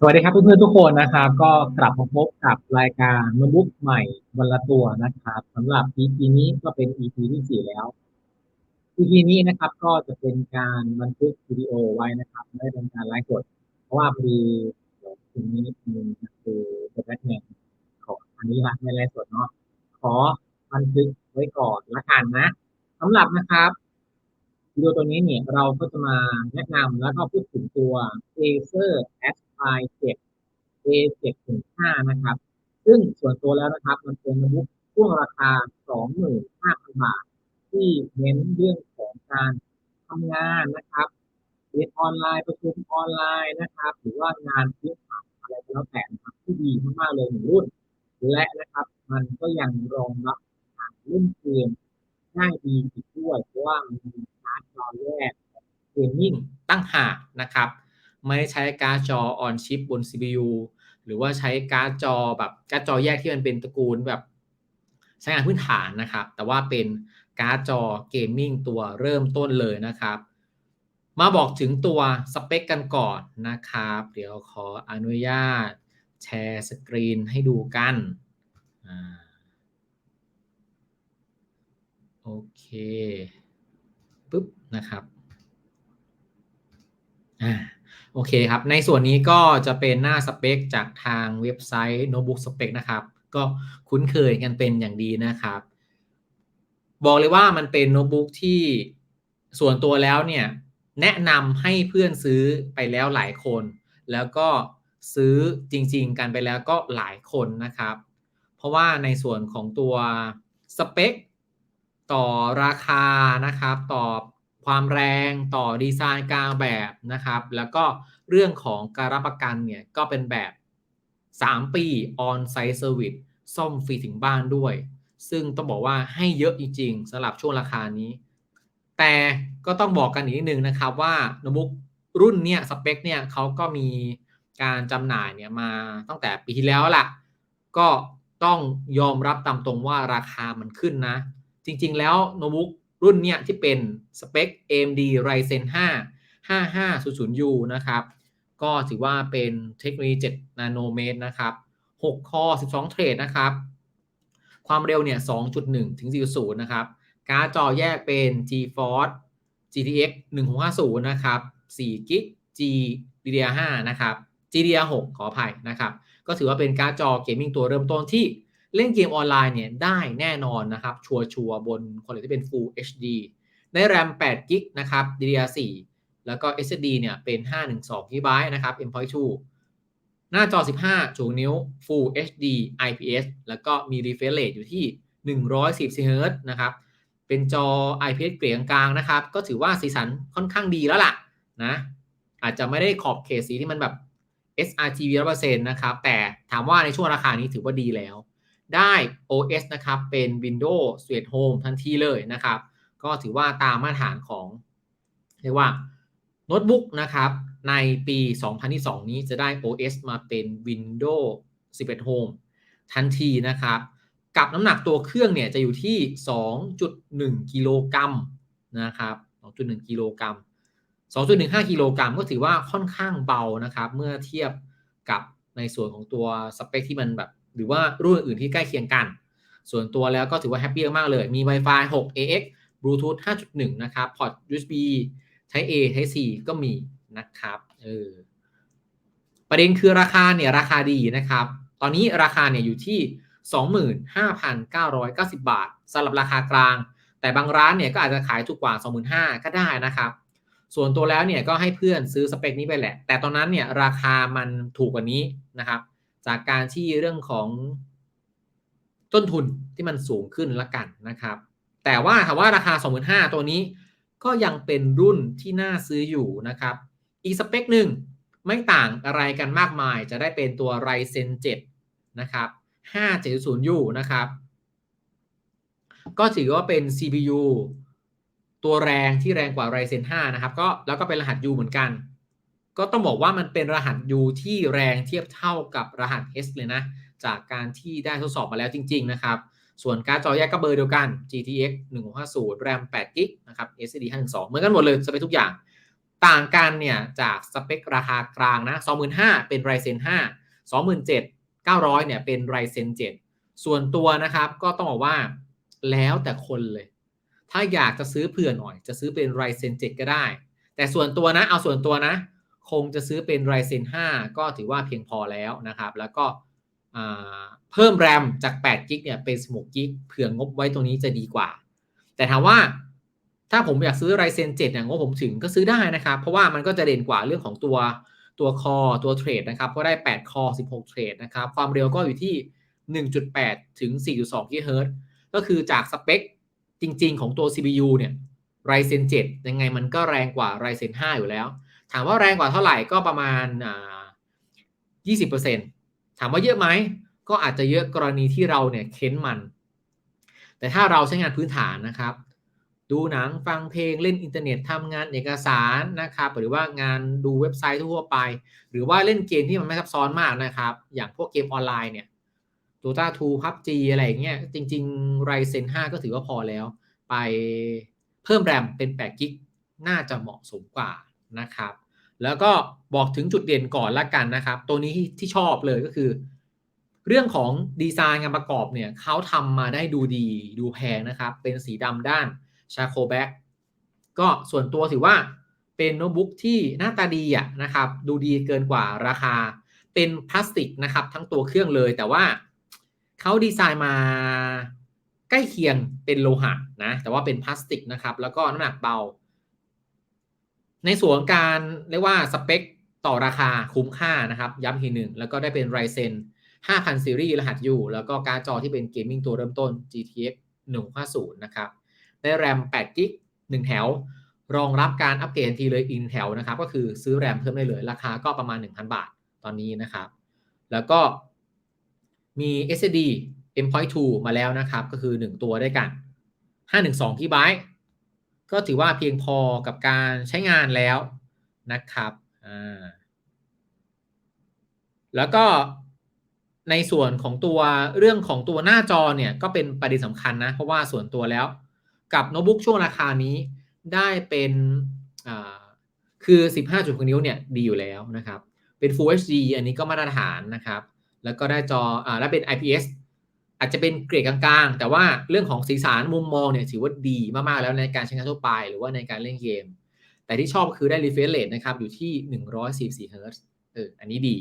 สวัสดีครับเพื่อนๆทุกคนนะครับ ก็กลับมาพบกับรายการโน้ตบุ๊กใหม่วันละตัวนะครับสำหรับ EP นี้ก็เป็น EP ที่สี่แล้ว EP นี้นะครับก็จะเป็นการบันทึกวิดีโอไว้นะครับไม่ได้เป็นการไลฟ์สดเพราะว่าพอดีเดี๋ยวทีนี้มีคือเดอะแบทแมนของอันนี้ละไม่ไลฟ์สดเนาะขอบันทึกไว้ก่อนละกันนะสำหรับนะครับวิดีโอตัวนี้เนี่ยเราก็จะมาแนะนำแล้วก็พูดถึงตัว Acer i 7 A7 ถึง5นะครับ ซึ่งส่วนตัวแล้วนะครับ มันเป็นโน้ตบุ๊กช่วงราคา 25,000 บาท ที่เน้นเรื่องของการทำงานนะครับเรียนออนไลน์ประชุมออนไลน์นะครับ หรือว่างานพื้นฐานอะไรก็แล้วแต่นะครับที่ดีมากๆเลยหนึ่งรุ่น และนะครับ มันก็ยังรองรับการเล่นเกมได้ดีอีกด้วยเพราะว่ามีการ์ดจอแยกเกมมิ่งตั้งหากนะครับ ไม่ใช้การ์ดจอออนชิปบน CPU หรือว่าใช้การ์ดจอแบบการ์ดจอแยกที่มันเป็นตระกูลแบบใช้งานพื้นฐานนะครับ แต่ว่าเป็นการ์ดจอเกมมิ่งตัวเริ่มต้นเลยนะครับ มาบอกถึงตัวสเปคกันก่อนนะครับ เดี๋ยวขออนุญาตแชร์สกรีนให้ดูกันโอเคปุ๊บนะครับอ่า โอเคครับ ในส่วนนี้ก็จะเป็นหน้าสเปคจากทางเว็บไซต์ Notebook Spec นะครับ ก็คุ้นเคยกันเป็นอย่างดีนะครับ บอกเลยว่ามันเป็นโน้ตบุ๊กที่ส่วนตัวแล้วเนี่ย แนะนำให้เพื่อนซื้อไปแล้วหลายคน แล้วก็ซื้อจริง ๆ กันไปแล้วก็หลายคนนะครับ เพราะว่าในส่วนของตัวสเปคต่อราคานะครับ ต่อ ความแรงต่อดีไซน์กลางแบบนะครับ แล้วก็เรื่องของการรับประกันเนี่ยก็เป็นแบบ 3 ปี on site service ซ่อมฟรีถึงบ้านด้วย ซึ่งต้องบอกว่าให้เยอะจริงๆสำหรับช่วงราคานี้ แต่ก็ต้องบอกกันอีกนิดนึงนะครับว่าโนบุกรุ่นเนี่ยสเปคเนี่ยเขาก็มีการจำหน่ายเนี่ยมาตั้งแต่ปีที่แล้วล่ะ ก็ต้องยอมรับตามตรงว่าราคามันขึ้นนะ จริงๆแล้วโนบุ๊ก รุ่นเนี้ยที่เป็นสเปค AMD Ryzen 5 5500U นะครับ ก็ถือว่าเป็นเทคโนโลยี7นาโนเมตรนะครับ 6 คอ 12 เทรดนะครับ ความเร็วเนี่ย 2.1 ถึง 4.0 นะครับ การ์ดจอแยกเป็น GeForce GTX 1650 นะครับ 4 g G DDR5 นะครับ GDDR6 ขออภัยนะครับ ก็ถือว่าเป็นการ์ดจอเกมมิ่งตัวเริ่มต้นที่ เล่นเกมออนไลน์เนี่ยได้แน่นอนนะครับ ชัวชัวบนคอนที่เป็น Full HD ได้ RAM 8 g b นะครับ DDR4 แล้วก็ SSD เนี่ยเป็น 512 GB นะครับ M.2 หน้าจอ 15จูนิ้ว Full HD IPS แล้วก็มี refresh rate อยู่ที่140 Hz นะครับ เป็นจอ IPS เกลี่ยกลางนะครับ ก็ถือว่าสีสันค่อนข้างดีแล้วล่ะนะ อาจจะไม่ได้ขอบเขตสีที่มันแบบ sRGB 100%นะครับ แต่ถามว่าในช่วงราคานี้ถือว่าดีแล้ว ได้ OS นะครับเป็น Windows Sweet Home ทันทีเลยนะครับ ก็ถือว่าตามมาตรฐานของเรียกว่าโน้ตบุ๊กนะครับในปี 2022 นี้จะได้ OS มาเป็น Windows 11 Home ทันทีนะครับ กับน้ำหนักตัวเครื่องเนี่ยจะอยู่ที่ 2.1 กิโลกรัมนะครับ 2.1 กิโลกรัม 2.15 กิโลกรัมก็ถือว่าค่อนข้างเบานะครับ เมื่อเทียบกับในส่วนของตัวสเปคที่มันแบบ หรือว่ารุ่นอื่นที่ใกล้เคียงกัน ส่วนตัวแล้วก็ถือว่าแฮปปี้มากเลย มี Wi-Fi 6 AX Bluetooth 5.1 นะครับ พอร์ต USB Type A Type C ก็มีนะครับเออประเด็นคือราคาเนี่ยราคาดีนะครับ ตอนนี้ราคาเนี่ยอยู่ที่ 25,990 บาทสำหรับราคากลาง แต่บางร้านเนี่ยก็อาจจะขายถูกกว่า 25,000ก็ได้นะครับ ส่วนตัวแล้วเนี่ยก็ให้เพื่อนซื้อสเปคนี้ไปแหละ แต่ตอนนั้นเนี่ยราคามันถูกกว่านี้นะครับ จากการที่เรื่องของต้นทุนที่มันสูงขึ้นละกันนะครับ แต่ว่าถามว่าราคา 25,000 ตัวนี้ก็ยังเป็นรุ่นที่น่าซื้ออยู่นะครับ อีกสเปคหนึ่งไม่ต่างอะไรกันมากมาย จะได้เป็นตัว Ryzen 7 นะครับ 570U นะครับ ก็ถือว่าเป็น CPU ตัวแรงที่แรงกว่า Ryzen 5 นะครับ ก็แล้วก็เป็นรหัส U เหมือนกัน ก็ต้องบอกว่ามันเป็นรหัส U ที่แรงเทียบเท่ากับรหัส H เลยนะ จากการที่ได้ทดสอบมาแล้วจริง ๆ นะครับ ส่วนการ์ดจอแยกก็เบอร์เดียวกัน GTX 1650 RAM 8 g b นะครับ SSD 512 เหมือนกันหมดเลยสเปคทุกอย่าง ต่างกันเนี่ยจากสเปคราคากลางนะ25,000 เป็น Ryzen 5 27,900เนี่ยเป็น Ryzen 7 ส่วนตัวนะครับก็ต้องบอกว่าแล้วแต่คนเลย ถ้าอยากจะซื้อเผื่อหน่อย จะซื้อเป็น Ryzen 7 ก็ได้ แต่ส่วนตัวนะเอาส่วนตัวนะ คงจะซื้อเป็น Ryzen 5 ก็ถือว่าเพียงพอแล้วนะครับ แล้วก็เพิ่มแรมจาก8 g b เนี่ยเป็น16 g b เผื่องบไว้ตรงนี้จะดีกว่า แต่ถามว่าถ้าผมอยากซื้อ Ryzen 7เนี่ยงบผมถึงก็ซื้อได้นะครับ เพราะว่ามันก็จะเด่นกว่าเรื่องของตัวตัวคอตัวเทรดนะครับ เพราะได้ 8 คอ 16 เทรดนะครับ ความเร็วก็อยู่ที่ 1.8 ถึง 4.2 GHz ก็คือจากสเปคจริง ๆ ของตัว CPU เนี่ย Ryzen 7 ยังไงมันก็แรงกว่า Ryzen 5 อยู่แล้ว ถามว่าแรงกว่าเท่าไหร่ก็ประมาณอ่า20%ถามว่าเยอะไหม ก็อาจจะเยอะกรณีที่เราเนี่ยเค้นมัน แต่ถ้าเราใช้งานพื้นฐานนะครับ ดูหนังฟังเพลงเล่นอินเทอร์เน็ตทำงานเอกสารนะครับหรือว่างานดูเว็บไซต์ทั่วไป หรือว่าเล่นเกมที่มันไม่ซับซ้อนมากนะครับ อย่างพวกเกมออนไลน์เนี่ย Dota 2 PUBG อะไรอย่างเงี้ยจริงๆ Ryzen 5ก็ถือว่าพอแล้ว ไปเพิ่มแรมเป็น8กิกน่าจะเหมาะสมกว่า นะครับ แล้วก็บอกถึงจุดเด่นก่อนละกันนะครับ ตัวนี้ที่ชอบเลยก็คือ เรื่องของดีไซน์งานประกอบเนี่ยเขาทำมาได้ดูดีดูแพงนะครับ เป็นสีดำด้านชาโคแบ็กก็ส่วนตัวถือว่าเป็นโน้ตบุ๊กที่หน้าตาดีอะนะครับ ดูดีเกินกว่าราคา เป็นพลาสติกนะครับ ทั้งตัวเครื่องเลยแต่ว่าเขาดีไซน์มาใกล้เคียงเป็นโลหะนะแต่ว่าเป็นพลาสติกนะครับ แล้วก็น้ำหนักเบา ในส่วนการเรียกว่าสเปคต่อราคาคุ้มค่านะครับ ย้ำทีหนึ่ง แล้วก็ได้เป็น Ryzen 5,000ซีรีส์รหัส U แล้วก็การ์ดจอที่เป็นเกมมิ่งตัวเริ่มต้น GTX 150นะครับ ได้แรม8กิก1แถว รองรับการอัปเกรดทีเลยอีกแถวนะครับ ก็คือซื้อแรมเพิ่มได้เลย ราคาก็ประมาณ 1,000 บาทตอนนี้นะครับ แล้วก็มี SSD M.2 มาแล้วนะครับ ก็คือ 1 ตัวด้วยกัน 512 g b ก็ถือว่าเพียงพอกับการใช้งานแล้วนะครับอ่าแล้วก็ในส่วนของตัวเรื่องของตัวหน้าจอเนี่ยก็เป็นประเด็นสำคัญนะ เพราะว่าส่วนตัวแล้ว กับโน้ตบุ๊กช่วงราคานี้ได้เป็นอ่าคือ 15.6 นิ้วเนี่ยดีอยู่แล้วนะครับ เป็น Full HD อันนี้ก็มาตรฐานนะครับ แล้วก็ได้จออ่าและเป็น IPS อาจจะเป็นเกรดกลางๆ แต่ว่าเรื่องของสีสันมุมมองเนี่ยถือว่าดีมากๆแล้วในการใช้งานทั่วไป หรือว่าในการเล่นเกม แต่ที่ชอบคือได้ refresh rate นะครับ อยู่ที่ 144 Hz เอออันนี้ดี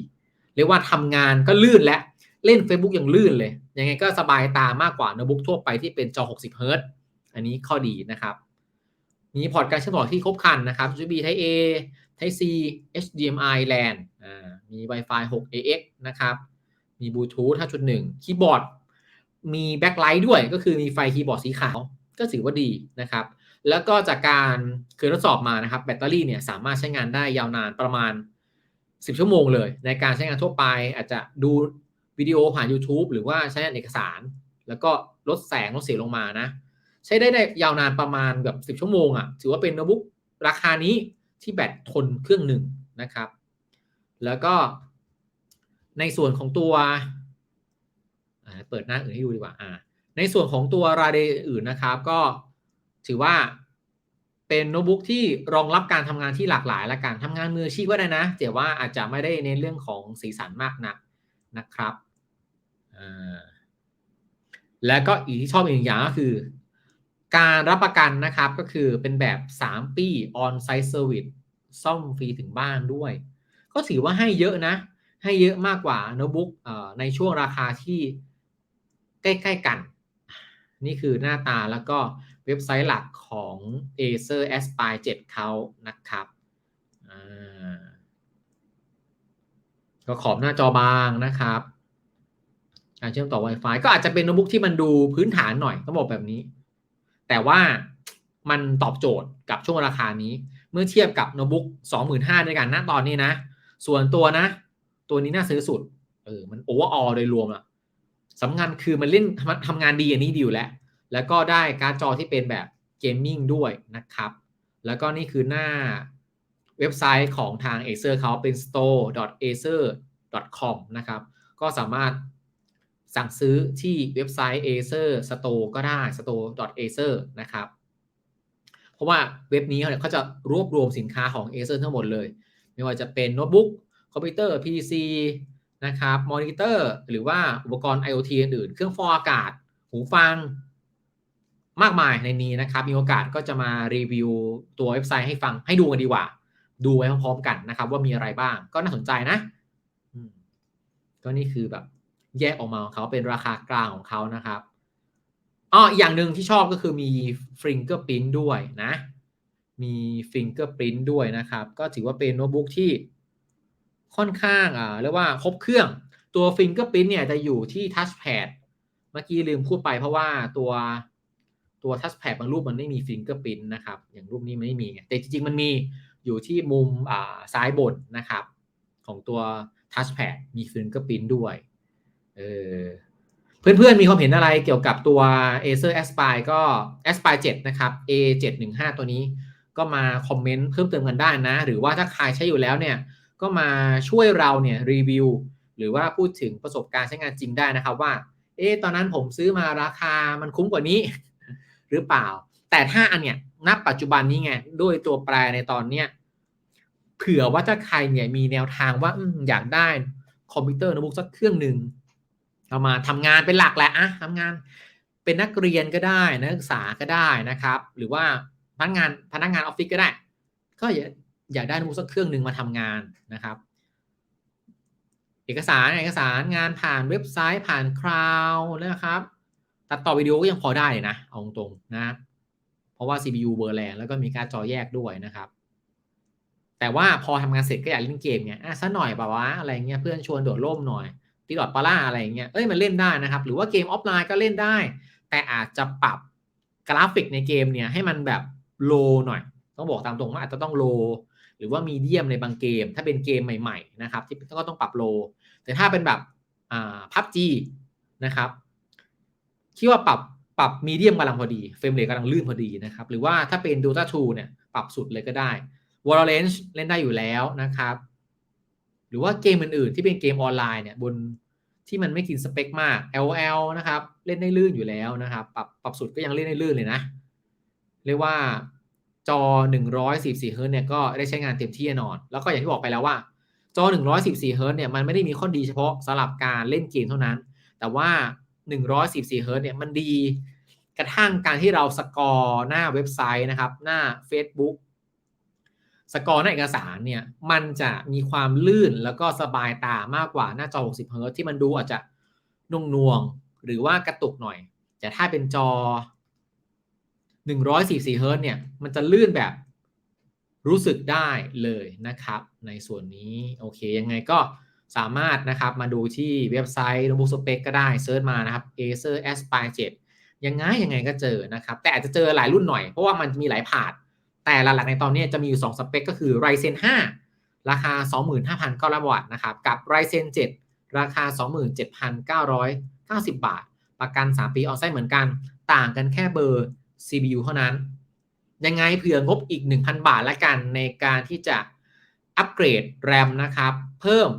เรียกว่าทำงานก็ลื่นและเล่น Facebook ยังลื่นเลย ยังไงก็สบายตามากกว่าโน้ตบุ๊กทั่วไปที่เป็นจอ 60 Hz อันนี้ข้อดีนะครับ มีพอร์ตการเชื่อมต่อที่ครบครันนะครับ USB Type A Type C HDMI LAN อ่ามี Wi-Fi 6 AX นะครับมี Bluetooth 5.1 คีย์บอร์ด มีแบ็คไลท์ด้วยก็คือมีไฟคีย์บอร์ดสีขาว ก็ถือว่าดีนะครับ แล้วก็จากการเคยทดสอบมานะครับ แบตเตอรี่เนี่ยสามารถใช้งานได้ยาวนานประมาณ 10 ชั่วโมงเลย ในการใช้งานทั่วไปอาจจะดูวิดีโอผ่าน YouTube หรือว่าใช้งานเอกสาร แล้วก็ลดแสงลดเสียงลงมานะ ใช้ได้ได้ยาวนานประมาณแบบ 10 ชั่วโมงอะ่ะถือว่าเป็นโน้ตบุ๊กราคานี้ที่แบตทนเครื่องหนึ่งนะครับ แล้วก็ในส่วนของตัว เปิดหน้าอื่นให้ดูดีกว่าอ่า ในส่วนของตัวรายเอียดอื่นนะครับ ก็ถือว่าเป็นโน้ตบุ๊กที่รองรับการทำงานที่หลากหลายและการทำงานมืออาชีพก็ได้นะแต่ว่าอาจจะไม่ได้ในเรื่องของสีสันมากนักนะครับแล้วก็อีกที่ชอบอีกอย่างก็คือ การรับประกันนะครับก็คือเป็นแบบ 3 ปี on-site service ซ่อมฟรีถึงบ้านด้วย ก็ถือว่าให้เยอะนะ ให้เยอะมากกว่าโน้ตบุ๊กในช่วงราคาที่ ใกล้ ๆ กัน นี่คือหน้าตาแล้วก็เว็บไซต์หลักของ Acer Aspire 7เขานะครับก็ขอบหน้าจอบางนะครับการเชื่อมต่อ Wi-Fi ก็อาจจะเป็นโน้ตบุ๊กที่มันดูพื้นฐานหน่อยต้องบอกแบบนี้ แต่ว่ามันตอบโจทย์กับช่วงราคานี้ เมื่อเทียบกับโน้ตบุ๊ก25,000ด้วยกันณตอนนี้นะ ส่วนตัวนะ ตัวนี้น่าซื้อสุด เออ มันโอเวอร์ออลโดยรวมอะ สำคัญคือมันเล่นทำงานดีอันนี้ดีอยู่แล้ว แล้วก็ได้การ์ดจอที่เป็นแบบเกมมิ่งด้วยนะครับ แล้วก็นี่คือหน้าเว็บไซต์ของทาง Acer เขาเป็น store.acer.com นะครับ ก็สามารถสั่งซื้อที่เว็บไซต์ Acer Store ก็ได้ store.acer นะครับ เพราะว่าเว็บนี้เนี่ยเขาจะรวบรวมสินค้าของ Acer ทั้งหมดเลย ไม่ว่าจะเป็นโน้ตบุ๊กคอมพิวเตอร์ PC นะครับมอนิเตอร์หรือว่าอุปกรณ์ IoT อื่นๆ เครื่องฟอกอากาศ หูฟัง มากมายในนี้นะครับ มีโอกาสก็จะมารีวิวตัวเว็บไซต์ให้ฟังให้ดูกันดีกว่า ดูไว้พร้อมๆกันนะครับ ว่ามีอะไรบ้างก็น่าสนใจนะก็นี่คือแบบแยกออกมาของเขาเป็นราคากลางของเขานะครับอ๋ออีกอย่างหนึ่งที่ชอบก็คือมีฟิงเกอร์พิ้นด้วยนะ มีฟิงเกอร์พิ้นด้วยนะครับ ก็ถือว่าเป็นโน้ตบุ๊กที่ ค่อนข้างอ่าเรียกว่าครบเครื่องตัวฟิงเกอร์พิ้นเนี่ยจะอยู่ที่ทัชแพดเมื่อกี้ลืมพูดไปเพราะว่าตัวตัวทัชแพดบางรูปมันไม่มีฟิงเกอร์พิ้นนะครับ อย่างรูปนี้มันไม่มีแต่จริงๆมันมีอยู่ที่มุมอ่าซ้ายบนนะครับ ของตัวทัชแพดมีฟิงเกอร์พิ้นด้วยเออเพื่อนๆ มีความเห็นอะไรเกี่ยวกับตัว Acer Aspire ก็ Aspire 7 นะครับ A715 ตัวนี้ก็มาคอมเมนต์เพิ่มเติมกันได้นะ หรือว่าถ้าใครใช้อยู่แล้วเนี่ย ก็มาช่วยเราเนี่ยรีวิว หรือว่าพูดถึงประสบการณ์ใช้งานจริงได้นะครับว่า เอ๊ะตอนนั้นผมซื้อมาราคามันคุ้มกว่านี้ หรือเปล่า แต่ถ้าอันเนี้ยณปัจจุบันนี้ไงด้วยตัวแปรในตอนเนี้ยเผื่อว่าถ้าใครเนี่ยมีแนวทางว่าออยากได้คอมพิวเตอร์โน้ตบุ๊กสักเครื่องหนึ่งเอามาทำงานเป็นหลักแหละอะทำงานเป็นนักเรียนก็ได้นักศึกษาก็ได้นะครับ หรือว่าพนักงานพนักงานออฟฟิศก็ได้ ก็ อยากได้โน้ตบุ๊กสักเครื่องหนึ่งมาทำงานนะครับ เอกสารเอกสารงานผ่านเว็บไซต์ผ่านคลาวด์นะครับ ตัดต่อวิดีโอก็ยังพอได้เลยนะ เอาตรงๆนะ เพราะว่า CPU เบอร์แรงแล้วก็มีการจอแยกด้วยนะครับ แต่ว่าพอทำงานเสร็จก็อยากเล่นเกมเนี่ยอะสักหน่อยแบบว่าอะไรเงี้ยเพื่อนชวนโดดร่มหน่อยตีดอดปลาล่าอะไรเงี้ยเอ้ยมันเล่นได้นะครับ หรือว่าเกมออฟไลน์ก็เล่นได้ แต่อาจจะปรับกราฟิกในเกมเนี่ยให้มันแบบโลหน่อย ต้องบอกตามตรงว่าอาจจะต้องโล หรือว่ามีเดียมในบางเกม ถ้าเป็นเกมใหม่ๆนะครับที่ก็ต้องปรับโล แต่ถ้าเป็นแบบพับจีนะครับคิดว่าปรับปรับมีเดียมกำลังพอดีเฟรมเรทกำลังลื่นพอดีนะครับหรือว่าถ้าเป็น Dota 2เนี่ยปรับสุดเลยก็ได้ Valorant เล่นได้อยู่แล้วนะครับ หรือว่าเกมอื่นๆ ที่เป็นเกมออนไลน์เนี่ยบนที่มันไม่กินสเปคมาก LL นะครับ เล่นได้ลื่นอยู่แล้วนะครับ ปรับปรับสุดก็ยังเล่นได้ลื่นเลยนะ เรียกว่า จอ 144เฮิร์ตเนี่ยก็ได้ใช้งานเต็มที่แน่นอน แล้วก็อย่างที่บอกไปแล้วว่า จอ 144เฮิร์ตเนี่ยมันไม่ได้มีข้อดีเฉพาะสำหรับการเล่นเกมเท่านั้น แต่ว่า 144เฮิร์ตเนี่ยมันดีกระทั่งการที่เราสกอร์หน้าเว็บไซต์นะครับ หน้า Facebook สกอร์ในเอกสารเนี่ยมันจะมีความลื่นแล้วก็สบายตามากกว่าหน้าจอ 60เฮิร์ตที่มันดูอาจจะนุ่งนวงหรือว่ากระตุกหน่อย แต่ถ้าเป็นจอ 144เฮิร์ตเนี่ยมันจะลื่นแบบรู้สึกได้เลยนะครับ ในส่วนนี้โอเคยังไงก็สามารถนะครับมาดูที่เว็บไซต์ Notebook Spec ก็ได้เซิร์ชมานะครับ Acer Aspire 7ยังไงยังไงก็เจอนะครับ แต่อาจจะเจอหลายรุ่นหน่อย เพราะว่ามันมีหลายผาด แต่หลักๆในตอนนี้จะมีอยู่ 2 สเปคก็คือ Ryzen 5 ราคา 25,900วัตต์นะครับ กับ Ryzen 7 ราคา 27,990 บาท ประกัน 3 ปีออนไซต์เหมือนกัน ต่างกันแค่เบอร์ CPU เท่านั้น ยังไงเผื่องบอีก 1,000 บาทละกันในการที่จะอัปเกรด RAM นะครับ เพิ่ม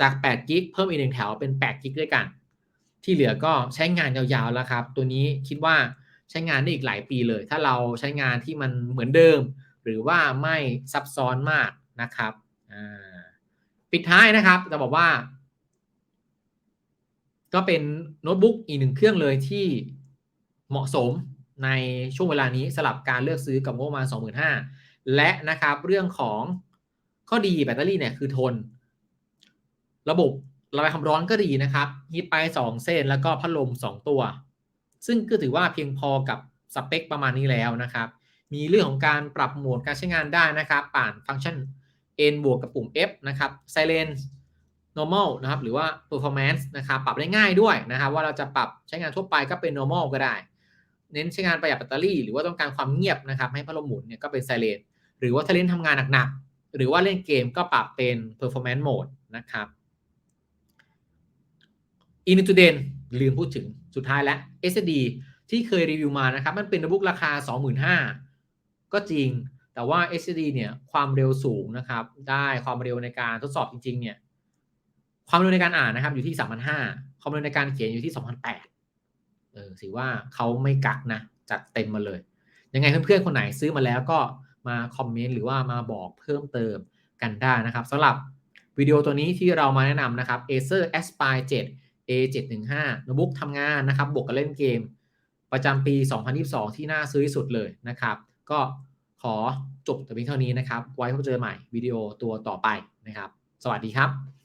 จาก8กิกเพิ่มอีกหนึ่งแถวเป็น8กิกด้วยกัน ที่เหลือก็ใช้งานยาวๆแล้วครับ ตัวนี้คิดว่าใช้งานได้อีกหลายปีเลย ถ้าเราใช้งานที่มันเหมือนเดิม หรือว่าไม่ซับซ้อนมากนะครับปิดท้ายนะครับจะบอกว่า ก็เป็นโน้ตบุ๊กอีกหนึ่งเครื่องเลยที่เหมาะสม ในช่วงเวลานี้สลับการเลือกซื้อกับงบประมาณ 25,000 และนะครับเรื่องของข้อดีแบตเตอรี่เนี่ยคือทน ระบบระบายความร้อนก็ดีนะครับฮีทไป 2 เส้นแล้วก็พัดลม 2 ตัว ซึ่งก็ถือว่าเพียงพอกับสเปคประมาณนี้แล้วนะครับ มีเรื่องของการปรับโหมดการใช้งานได้นะครับ ผ่านฟังก์ชัน N บวกกับปุ่ม F นะครับ Silence normal นะครับ หรือว่า performance นะครับ ปรับได้ง่ายด้วยนะครับ ว่าเราจะปรับใช้งานทั่วไปก็เป็น normal ก็ได้ เน้นใช้งานประหยัดแบตเตอรี่หรือว่าต้องการความเงียบนะครับให้พัดลมหมุนเนี่ยก็เป็น silent หรือว่าถ้าเล่นทำงานหนักๆหรือว่าเล่นเกมก็ปรับเป็น performance mode นะครับ i n t u d e n ลืมพูดถึงสุดท้ายแล้ว SSD ที่เคยรีวิวมานะครับ มันเป็นโน้ตบุ๊กราคา 25,000 ก็จริง แต่ว่า SSD เนี่ยความเร็วสูงนะครับ ได้ความเร็วในการทดสอบจริงๆเนี่ยความเร็วในการอ่านนะครับอยู่ที่ 3,500 ความเร็วในการเขียนอยู่ที่ 2,800 ออถือว่าเขาไม่กักนะจัดเต็มมาเลย ยังไงเพื่อนๆคนไหนซื้อมาแล้วก็มาคอมเมนต์หรือว่ามาบอกเพิ่มเติมกันได้นะครับสำหรับวิดีโอตัวนี้ที่เรามาแนะนำนะครับ Acer Aspire 7 A715 โน้ตบุ๊กทำงานนะครับ บวกกับเล่นเกม ประจำปี 2022 ที่น่าซื้อที่สุดเลยนะครับ ก็ขอจบแต่เพียงเท่านี้นะครับ ไว้พบเจอใหม่วิดีโอตัวต่อไปนะครับ สวัสดีครับ